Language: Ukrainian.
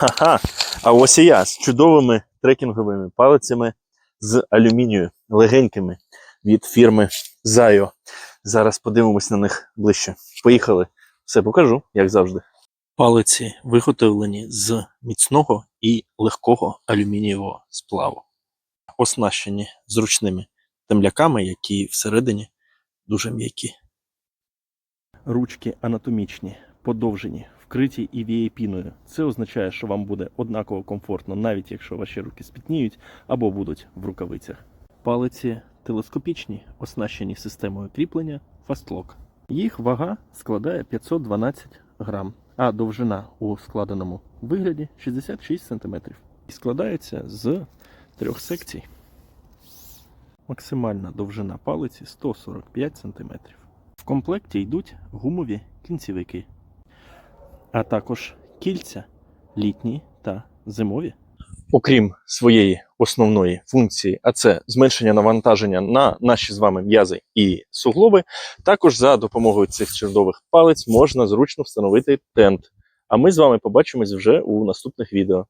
Ха-ха. А ось і я з чудовими трекінговими палицями з алюмінію, легенькими від фірми Zayo. Зараз подивимось на них ближче. Поїхали. Все покажу, як завжди. Палиці виготовлені з міцного і легкого алюмінієвого сплаву, оснащені зручними темляками, які всередині дуже м'які. Ручки анатомічні, подовжені, вкриті івієпіною. Це означає, що вам буде однаково комфортно, навіть якщо ваші руки спітніють або будуть в рукавицях. Палиці телескопічні, оснащені системою кріплення Fastlock. Їх вага складає 512 грам, а довжина у складеному вигляді 66 см. І складається з трьох секцій. Максимальна довжина палиці 145 см. В комплекті йдуть гумові кінцівики, а також кільця літні та зимові. Окрім своєї основної функції, а це зменшення навантаження на наші з вами м'язи і суглоби, також за допомогою цих чердових палець можна зручно встановити тент. А ми з вами побачимось вже у наступних відео.